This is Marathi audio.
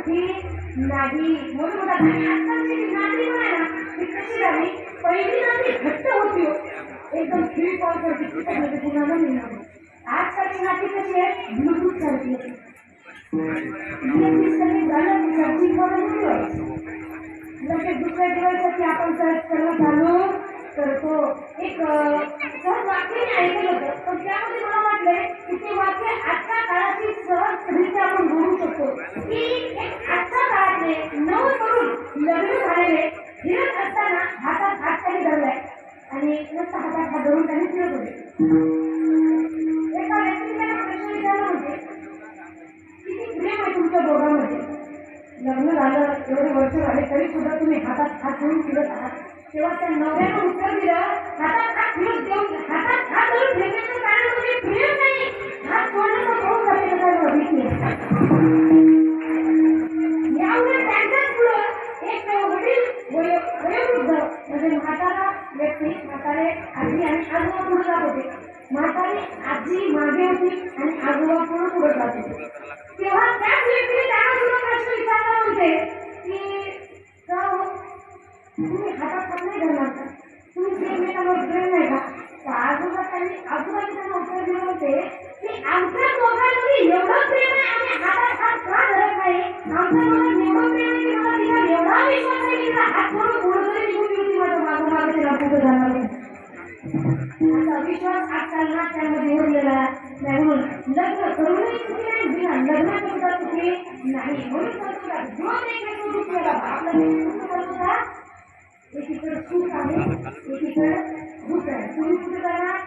सुखी नाही म्हणून बघा, आजकालची जी नागरी पण आहे ना ती कशी झाली? पहिली नागरी घट्ट होती हो. एकदम फ्री कॉल करते तिच्यामध्ये कुणाला न मिळणार आजकालची नाती कशी आहे? ब्लूटूथ सारखी झालं की करून लगेच दुसऱ्या दिवसाची आपण सर्च करणं चालू करतो. एक सहज वाक्य मी ऐकलं होतं पण त्यामध्ये मला वाटलंय की ते वाक्य आजच्या काळाची सहजरित्या आपण बोलू शकतो. की एक आजच्या काळातले नऊ तरुण लग्न झालेले फिरत असताना हातात हात खाली धरलाय आणि नुसतं हातात हात धरून त्यांनी फिरत होते. एका व्यक्तीने त्यांना प्रश्न विचारला होते किती प्रेम आहे तुमच्या दोघांमध्ये? लग्न झालं एवढे वर्ष झाले तरी सुद्धा तुम्ही हातात हात धरून फिरत आहात. तेव्हा त्या नवऱ्यानं उत्तर दिलं हातात हात फिरत देऊन हातात हात धरून फिरण्याचं कारण म्हणजे प्रेम नाही. हात सोडण्याचा पाऊस झालेला काय म्हातारे आजी आणि आजोबा पुढे जात होते म्हातारी आजी मागे होती आणि आजोबा पुढे पुढे जात होते तेव्हा त्याच व्यक्तीने त्यांना सुद्धा प्रश्न विचारला म्हणते की का हो तुम्ही हातात पण नाही धरणार का? तुम्ही एकमेकांना उत्तर नाही का तर आजोबा त्यांनी आजोबाने त्यांना उत्तर दिलं होते की आमच्या विश्वास आजकाल नात्यामध्ये उरलेला नाही म्हणून लग्न करूनही चुकी नाही बिना लग्नाकरिता चुकी नाही. म्हणून तर तुला जो देखील तो दुखलेला आपला एकीकडे सुख आहे एकीकडे दुःख आहे. तुम्ही कुठे करणार